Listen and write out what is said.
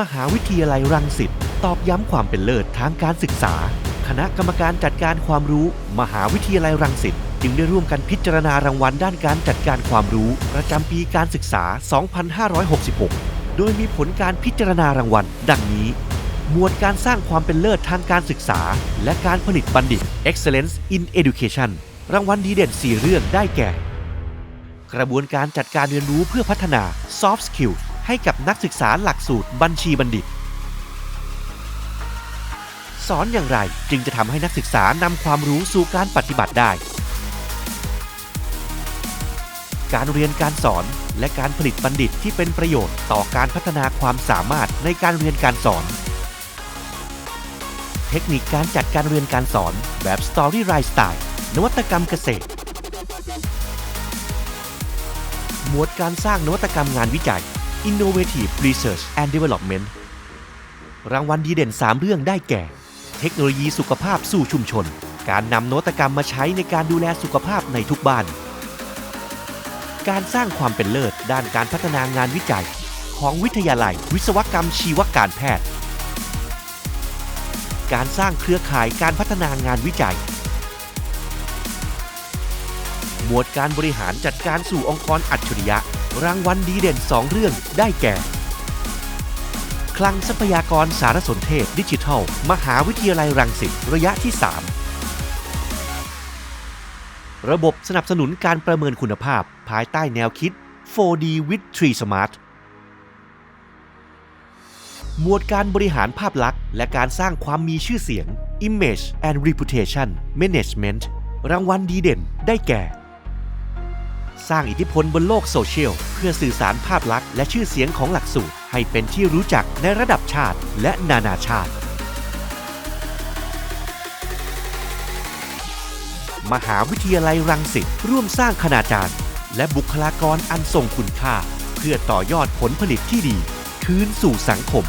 มหาวิทยาลัยรังสิตตอกย้ำความเป็นเลิศทางการศึกษา คณะกรรมการจัดการความรู้ มหาวิทยาลัยรังสิตจึงได้ร่วมกันพิจารณารางวัลด้านการจัดการความรู้ ประจำปีการศึกษา 2566 โดยมีผลการพิจารณารางวัล ดังนี้ หมวดการสร้างความเป็นเลิศทางการศึกษา และการผลิตบัณฑิต Excellence in Education รางวัลดีเด่น 4 เรื่องได้แก่ กระบวนการจัดการเรียนรู้เพื่อพัฒนา Soft Skills ให้กับนักศึกษาหลักสูตรบัญชีบัณฑิต สอนอย่างไรจึงจะทำให้นักศึกษานำความรู้สู่การปฏิบัติได้ การเรียนการสอนและการผลิตบัณฑิตที่เป็นประโยชน์ต่อการพัฒนาความสามารถในการเรียนการสอน เทคนิคการจัดการเรียนการสอนแบบ Story Rise Style นวัตกรรมเกษตร หมวดการสร้างนวัตกรรมงานวิจัย Innovative Research and Development รางวัลดีเด่น 3 เรื่องได้แก่ เทคโนโลยีสุขภาพสู่ชุมชน การนำนวัตกรรมมาใช้ในการดูแลสุขภาพในทุกบ้าน การสร้างความเป็นเลิศด้านการพัฒนางานวิจัย ของวิทยาลัย วิศวกรรมชีวการแพทย์ การสร้างเครือข่ายการพัฒนางานวิจัย หมวดการบริหารจัดการสู่องค์กรอัจฉริยะ รางวัลดีเด่น 2 เรื่องได้แก่ คลังทรัพยากรสารสนเทศดิจิทัล มหาวิทยาลัยรังสิตระยะที่ 3 ระบบสนับสนุนการประเมินคุณภาพ ภายใต้แนวคิด 4D with 3 Smart หมวดการบริหารภาพลักษณ์ และการสร้างความมีชื่อเสียง Image and Reputation Management รางวัลดีเด่นได้แก่ สร้างอิทธิพลบนโลกโซเชียล เพื่อสื่อสารภาพลักษณ์และชื่อเสียงของหลักสูตร ให้เป็นที่รู้จักในระดับชาติและนานาชาติ มหาวิทยาลัยรังสิตร่วมสร้างคณาจารย์ และบุคลากรอันทรงคุณค่า เพื่อต่อยอดผลผลิตที่ดี คืนสู่สังคม